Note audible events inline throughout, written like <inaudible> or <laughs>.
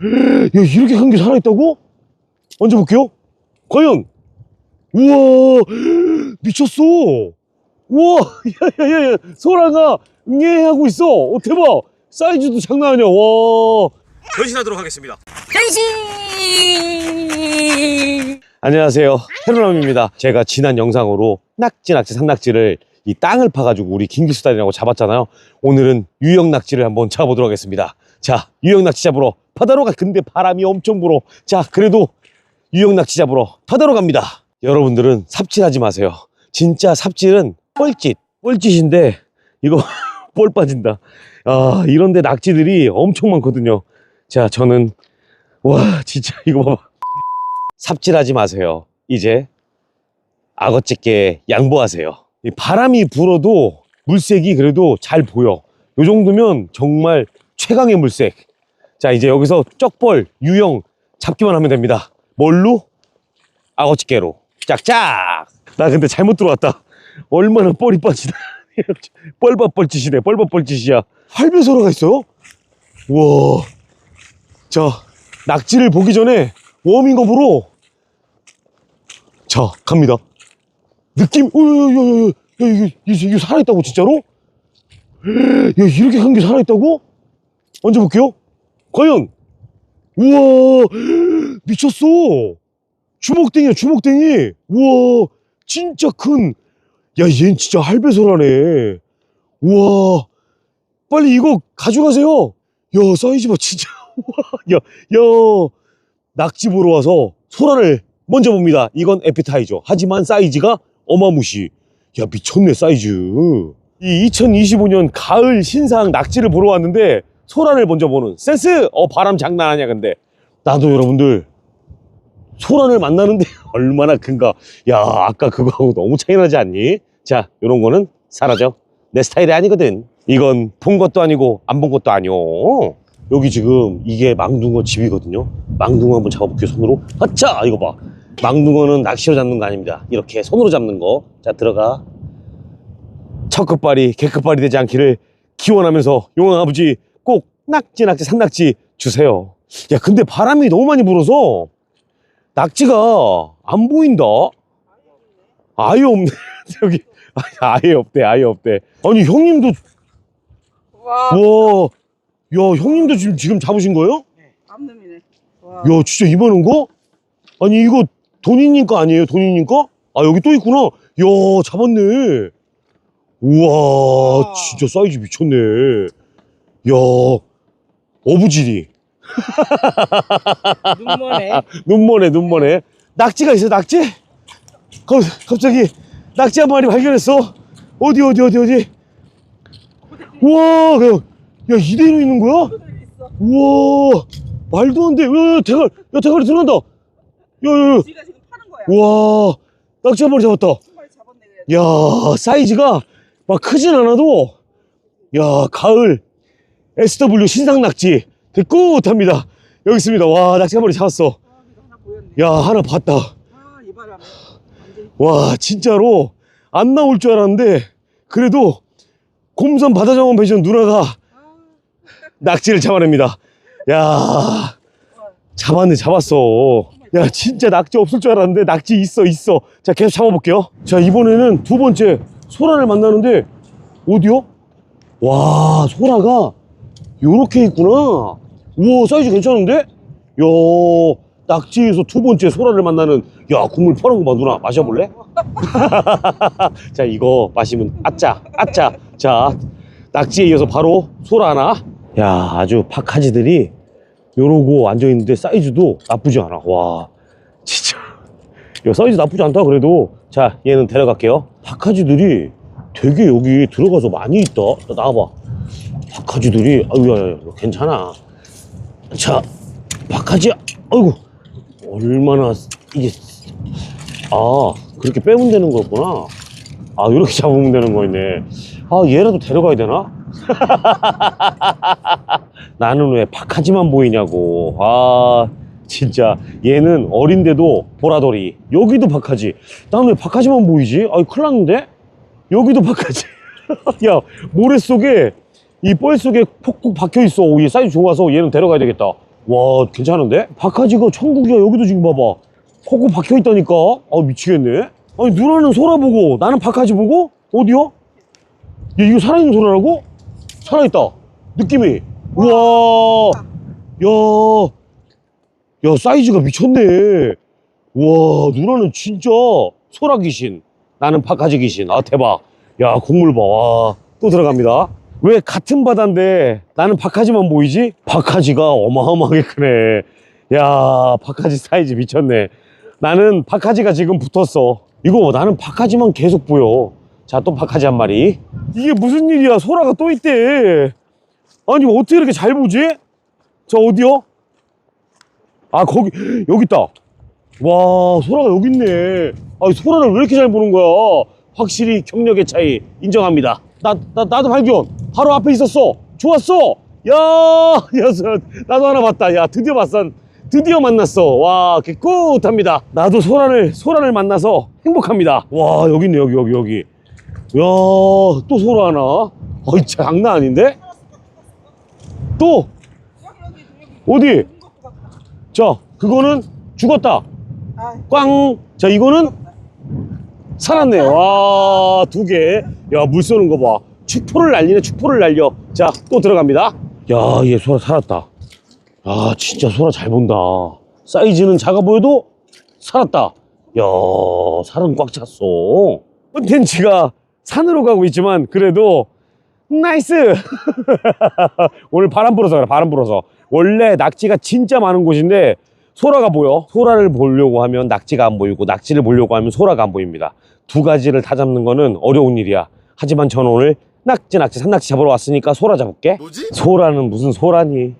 야, 이렇게 큰 게 살아있다고? 얹어볼게요. 과연? 우와, 미쳤어. 우와, <laughs> 야, 야, 야, 야, 소라가 응애 하고 있어. 어, 대박. 사이즈도 장난 아니야. 와. 변신하도록 하겠습니다. 변신! 안녕하세요. 헤로남입니다. 제가 지난 영상으로 낙지, 낙지, 산낙지를 이 땅을 파가지고 우리 긴기수달이라고 잡았잖아요. 오늘은 유형 낙지를 한번 잡아보도록 하겠습니다. 자, 유형 낙지 잡으러 바다로 가. 근데 바람이 엄청 불어. 자, 그래도 유형 낙지 잡으러 바다로 갑니다. 여러분들은 삽질하지 마세요. 진짜 삽질은 뻘짓, 뻘짓인데 이거 <laughs> 볼 빠진다. 아, 이런데 낙지들이 엄청 많거든요. 자, 저는 와, 진짜 <laughs> 이거 봐봐. 삽질하지 마세요. 이제 악어찌개 양보하세요. 이 바람이 불어도 물색이 그래도 잘 보여. 요 정도면 정말 최강의 물색. 자, 이제 여기서 쩍벌, 유형 잡기만 하면 됩니다. 뭘로? 악어찌개로. 짝짝! 나 근데 잘못 들어왔다. 얼마나 뻘이 빠지다. 뻘밥뻘짓이네. <laughs> 뻘밥뻘짓이야. 할배소라가 있어요? 우와. 자, 낙지를 보기 전에 워밍업으로 자 갑니다 느낌 야, 이게, 이게, 살아있다고 진짜로? <gasps> 야 이렇게 큰 게 살아있다고? 얹어볼게요 과연 우와 미쳤어 주먹댕이야 주먹댕이 우와 진짜 큰 야 얘는 진짜 할배소라네 우와 빨리 이거 가져가세요 야 사이즈 봐 진짜 <laughs> 우와 야, 야, 낙지 보러 와서 소라를 먼저 봅니다. 이건 에피타이저. 하지만 사이즈가 어마무시. 야, 미쳤네, 사이즈. 이 2025년 가을 신상 낙지를 보러 왔는데 소라를 먼저 보는 센스! 어, 바람 장난 아니야, 근데. 나도 여러분들 소란을 만나는데 <laughs> 얼마나 큰가. 야, 아까 그거하고 너무 차이 나지 않니? 자, 요런 거는 사라져. 내 스타일이 아니거든. 이건 본 것도 아니고 안 본 것도 아니오. 여기 지금 이게 망둥어 집이거든요. 망둥어 한번 잡아볼게요, 손으로. 아차! 이거 봐. 망둥어는 낚시로 잡는 거 아닙니다. 이렇게 손으로 잡는 거. 자, 들어가. 첫 끝발이 개끝발이 되지 않기를 기원하면서 용왕 아버지 꼭 낙지, 낙지, 산낙지 주세요. 야, 근데 바람이 너무 많이 불어서 낙지가 안 보인다. 아예 없네. <laughs> 여기 아예 없대, 아예 없대. 아니 형님도 와, 와, 야 형님도 지금 지금 잡으신 거예요? 암놈이네. 와. 야 진짜 이만한 거? 아니 이거 돈이님 거 아니에요? 돈이님 거? 아 여기 또 있구나. 야 잡았네. 우와 우와. 진짜 사이즈 미쳤네. 야 어부지리 눈머네. 눈머네 눈머네. 낙지가 있어 낙지? 거, 갑자기 낙지 한 마리 발견했어. 어디 어디 어디 어디? 우와 야, 야 이대로 있는 거야? 우와 말도 안 돼. 야, 야 대가리 야 대가리 들어간다. 야 야 야 지가 지금 파는 거야. 우와 낙지 한 마리 잡았다. 잡았네 그래. 야 사이즈가 막 크진 않아도 야 가을 SW 신상 낙지. 굿합니다. 여기 있습니다. 와 낙지 한 마리 잡았어. 야 하나 봤다. 와 진짜로 안 나올 줄 알았는데 그래도 곰선 바다정원 배전 누나가 아, 낙지를 잡아냅니다. 야 잡았네 잡았어. 야 진짜 낙지 없을 줄 알았는데 낙지 있어 있어. 자 계속 잡아볼게요. 자 이번에는 두 번째 소라를 만나는데 어디요? 와 소라가 요렇게 있구나. 우와 사이즈 괜찮은데? 야 낙지에서 두 번째 소라를 만나는 야 국물 퍼는 거봐 누나. 마셔볼래? <laughs> 자 이거 마시면 아짜 아짜. 자 낙지에 이어서 바로 소라 하나. 야 아주 파카지들이 요러고 앉아있는데 사이즈도 나쁘지 않아. 와 진짜. 야 사이즈 나쁘지 않다 그래도. 자 얘는 데려갈게요. 파카지들이 되게 여기 들어가서 많이 있다. 자, 나와봐 파카지들이 아유야 야, 괜찮아. 자 파카지 아이고 얼마나 이게 아 그렇게 빼면 되는 거였구나. 아 이렇게 잡으면 되는 거였네. 아 얘라도 데려가야 되나? <laughs> 나는 왜 파카지만 보이냐고. 아 진짜. 얘는 어린데도 보라돌이. 여기도 파카지 나는 왜 파카지만 보이지? 아이 큰일 났는데? 여기도 파카지 <laughs> 야 모래 속에 이 뻘 속에 폭폭 박혀 있어. 얘 사이즈 좋아서 얘는 데려가야 되겠다. 와 괜찮은데? 박하지가 천국이야. 여기도 지금 봐봐. 코코 박혀 있다니까. 아 미치겠네. 아니 누나는 소라 보고 나는 박하지 보고? 어디요? 야 이거 살아있는 소라라고? 살아있다. 느낌이. 우와. 야, 야 사이즈가 미쳤네. 와 누나는 진짜 소라 귀신. 나는 박하지 귀신. 아 대박. 야 국물 봐 와 또 들어갑니다 왜 같은 바다인데 나는 박하지만 보이지? 박하지가 어마어마하게 크네. 야 박하지 사이즈 미쳤네. 나는 박하지가 지금 붙었어. 이거 나는 박하지만 계속 보여. 자또 박하지 한 마리. 이게 무슨 일이야? 소라가 또 있대. 아니 어떻게 이렇게 잘 보지? 저 어디요? 아 거기 여기 있다. 와 소라가 여기 있네. 아 소라를 왜 이렇게 잘 보는 거야? 확실히 경력의 차이 인정합니다. 나, 나 나도 발견 바로 앞에 있었어. 좋았어. 야, <laughs> 야 소- 나도 하나 봤다. 야 드디어 봤어 드디어 만났어. 와 개꿀합니다. 나도 소라를 소라를 만나서 행복합니다. 와 여기 있네 여기 여기 여기. 야 또 소라 하나? 어이 장난 아닌데? 또. 어디? 자 그거는 죽었다. 아, 꽝! 자, 이거는 살았네. 와, 두 개. 야, 물 쏘는 거 봐. 축포를 날리네, 축포를 날려. 자, 또 들어갑니다. 야, 얘 소라 살았다. 아, 진짜 소라 잘 본다. 사이즈는 작아 보여도 살았다. 야, 살은 꽉 찼어. 컨텐츠가 산으로 가고 있지만, 그래도 나이스! <laughs> 오늘 바람 불어서 그래, 바람 불어서. 원래 낙지가 진짜 많은 곳인데, 소라가 보여. 소라를 보려고 하면 낙지가 안 보이고 낙지를 보려고 하면 소라가 안 보입니다. 두 가지를 다 잡는 거는 어려운 일이야. 하지만 저는 오늘 낙지 낙지 산낙지 잡으러 왔으니까 소라 잡을게. 뭐지? 소라는 무슨 소라니?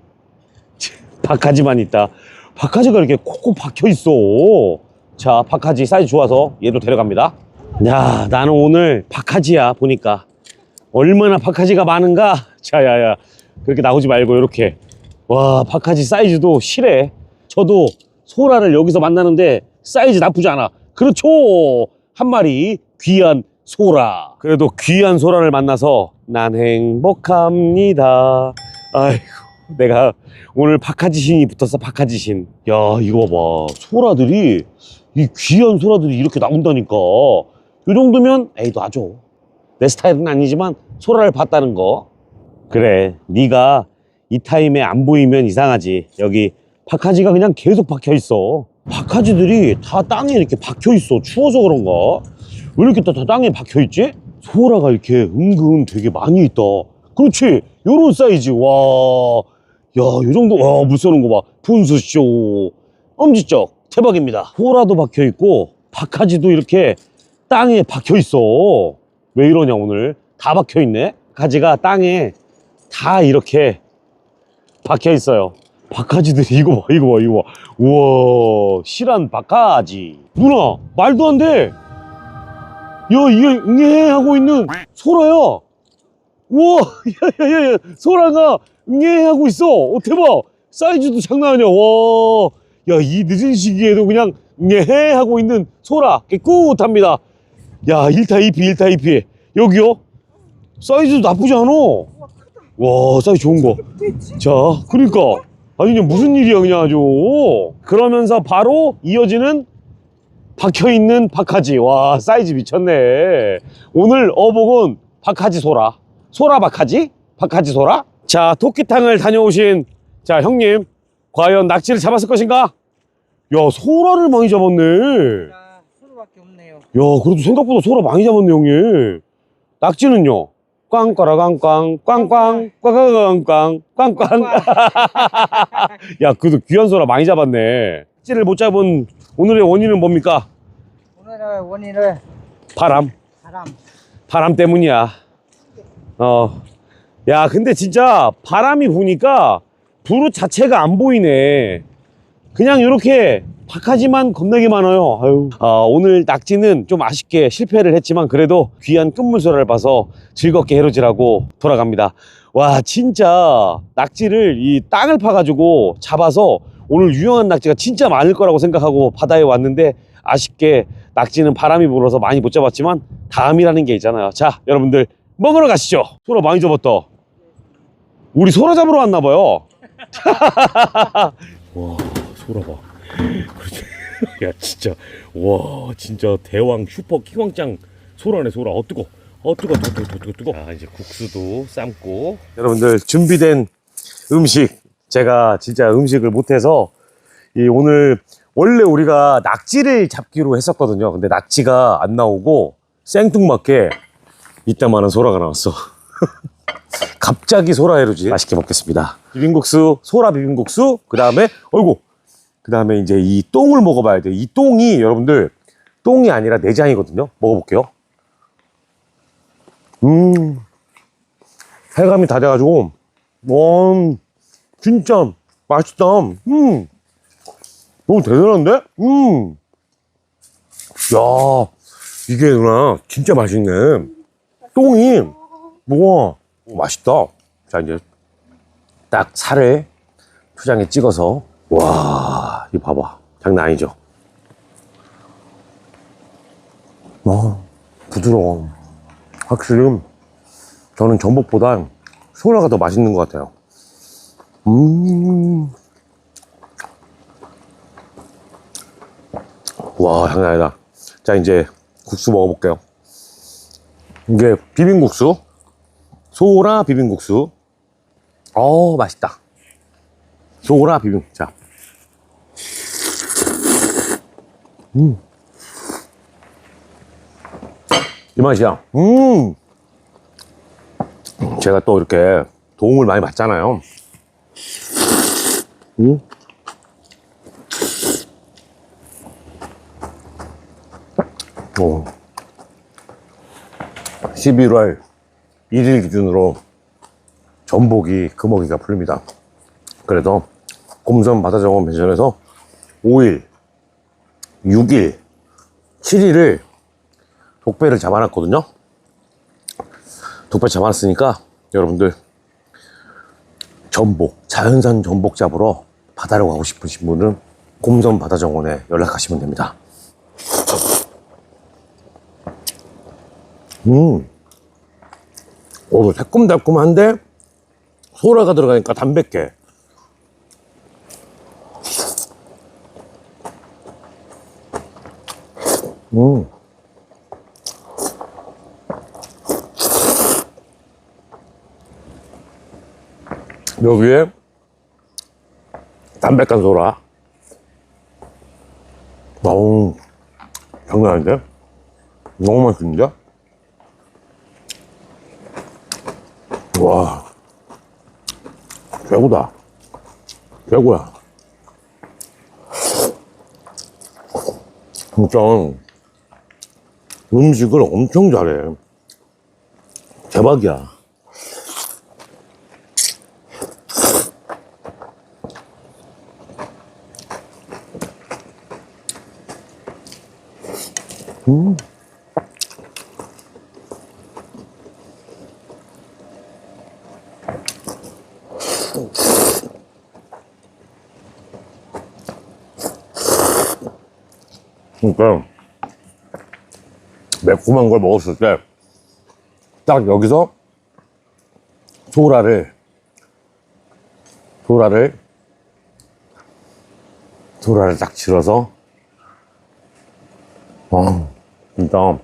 박하지만 있다. 박하지가 이렇게 콕콕 박혀 있어. 자, 박하지 사이즈 좋아서 얘도 데려갑니다. 야, 나는 오늘 박하지야 보니까 얼마나 박하지가 많은가. <laughs> 자, 야야, 그렇게 나오지 말고 이렇게. 와, 박하지 사이즈도 실해. 저도 소라를 여기서 만나는데 사이즈 나쁘지 않아. 그렇죠. 한 마리 귀한 소라. 그래도 귀한 소라를 만나서 난 행복합니다. 아이고, 내가 오늘 박하지신이 붙었어, 박하지신. 야, 이거 봐. 소라들이, 이 귀한 소라들이 이렇게 나온다니까. 요 정도면, 에이, 놔줘. 내 스타일은 아니지만 소라를 봤다는 거. 그래, 네가 이 타임에 안 보이면 이상하지. 여기 박하지가 그냥 계속 박혀 있어. 박하지들이 다 땅에 이렇게 박혀 있어. 추워서 그런가? 왜 이렇게 다, 다 땅에 박혀 있지? 소라가 이렇게 은근 되게 많이 있다. 그렇지. 요런 사이즈. 와. 야, 요 정도. 와, 물 쏘는 거 봐. 분수쇼. 엄지척. 대박입니다. 소라도 박혀 있고, 박하지도 이렇게 땅에 박혀 있어. 왜 이러냐, 오늘. 다 박혀 있네. 가지가 땅에 다 이렇게 박혀 있어요. 박하지들이 이거 봐, 이거 봐, 이거 봐. 우와, 실한 박하지. 누나, 말도 안 돼. 야, 이게 응애 하고 있는 소라야. 우와, <laughs> 야, 야, 야, 야, 소라가 응애 하고 있어. 어, 대박. 사이즈도 장난 아니야. 와, 야, 이 늦은 시기에도 그냥 응애 하고 있는 소라. 깨끗합니다. 야, 1타 2피, 1타 2피. 여기요. 사이즈도 나쁘지 않아. 와, 사이즈 좋은 거. 자, 그러니까 아니 그냥 무슨 일이야 그냥 아주. 그러면서 바로 이어지는 박혀 있는 박하지. 와, 사이즈 미쳤네. 오늘 어복은 박하지 소라. 소라 박하지? 박하지 소라? 자, 토끼탕을 다녀오신 자 형님, 과연 낙지를 잡았을 것인가? 야, 소라를 많이 잡았네. 야, 소로밖에 없네요. 야, 그래도 생각보다 소라 많이 잡았네, 형님. 낙지는요? 꽝꽝꽝꽝, 꽝꽝, 꽝꽝꽝꽝, 꽝꽝. 야, 그래도 귀한 소라 많이 잡았네. 낙지를 못 잡은 오늘의 원인은 뭡니까? 오늘의 원인을 바람. 바람. 바람 때문이야. 어. 야, 근데 진짜 바람이 부니까 부루 자체가 안 보이네. 그냥 이렇게 박하지만 겁나게 많아요. 아유. 아, 오늘 낙지는 좀 아쉽게 실패를 했지만 그래도 귀한 끝물소라를 봐서 즐겁게 해로질하고 돌아갑니다. 와, 진짜 낙지를 이 땅을 파가지고 잡아서 오늘 유용한 낙지가 진짜 많을 거라고 생각하고 바다에 왔는데 아쉽게 낙지는 바람이 불어서 많이 못 잡았지만 다음이라는 게 있잖아요. 자, 여러분들 먹으러 가시죠. 소라 많이 잡았다. 우리 소라 잡으러 왔나 봐요. <laughs> 와 소라 봐 <laughs> 야 진짜 와 진짜 대왕 슈퍼 킹왕짱 소라네 소라 어 뜨거 어 뜨거 뜨거 뜨거 뜨거 뜨거 자 이제 국수도 삶고 여러분들 준비된 음식 제가 진짜 음식을 못해서 이 오늘 원래 우리가 낙지를 잡기로 했었거든요. 근데 낙지가 안 나오고 생뚱맞게 이따만한 소라가 나왔어. <laughs> 갑자기 소라회로지 맛있게 먹겠습니다. 비빔국수 소라 비빔국수 그 다음에 어이구 그 다음에 이제 이 똥을 먹어봐야 돼이 똥이 여러분들 똥이 아니라 내장이거든요. 먹어볼게요. 음 해감이 다 돼가지고 와 진짜 맛있다. 음. 너무 대단한데? 음 야 이게 누나 진짜 맛있네. 똥이 오, 맛있다. 자 이제 딱 살을 초장에 찍어서. 와 이거 봐봐. 장난 아니죠? 와 부드러워. 확실히 저는 전복보다 소라가 더 맛있는 것 같아요 음. 와 장난 아니다. 자 이제 국수 먹어볼게요. 이게 비빔국수? 소라 비빔국수. 어 맛있다. 소라 비빔 자. 음. 이 맛이야. 음. 제가 또 이렇게 도움을 많이 받잖아요 음. 오. 11월 1일 기준으로 전복이 금어기가 풀립니다. 그래서 곰선 바다정원 펜션에서 5일, 6일, 7일을 독배를 잡아놨거든요. 독배 잡아놨으니까 여러분들 전복, 자연산 전복 잡으러 바다로 가고 싶으신 분은 곰선 바다정원에 연락하시면 됩니다. 음. 오, 새콤달콤한데 소라가 들어가니까 담백해. 음. 여기에 담백한 소라. 어우, 장난 아닌데? 너무 맛있는데? 와, 최고다. 최고야. 진짜 음식을 엄청 잘해. 대박이야. 음. 그러니까 매콤한 걸 먹었을 때 딱 여기서 소라를 소라를 소라를 딱 질어서 와 진짜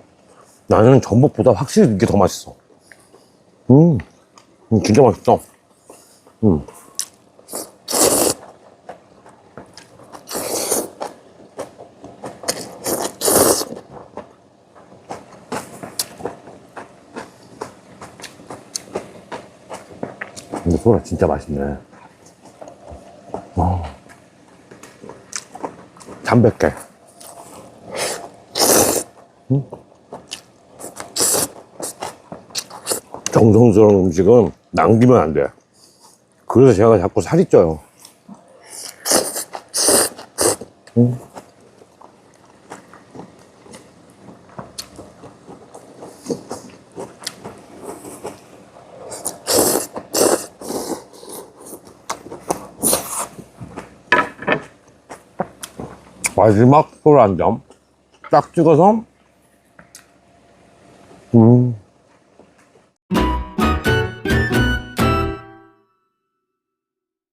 나는 전복보다 확실히 이게 더 맛있어 음, 음 진짜 맛있다 음. 근데 소라 진짜 맛있네. 와. 담백해. 음? 정성스러운 음식은 남기면 안 돼. 그래서 제가 자꾸 살이 쪄요. 음. 마지막 소라 한점딱 찍어서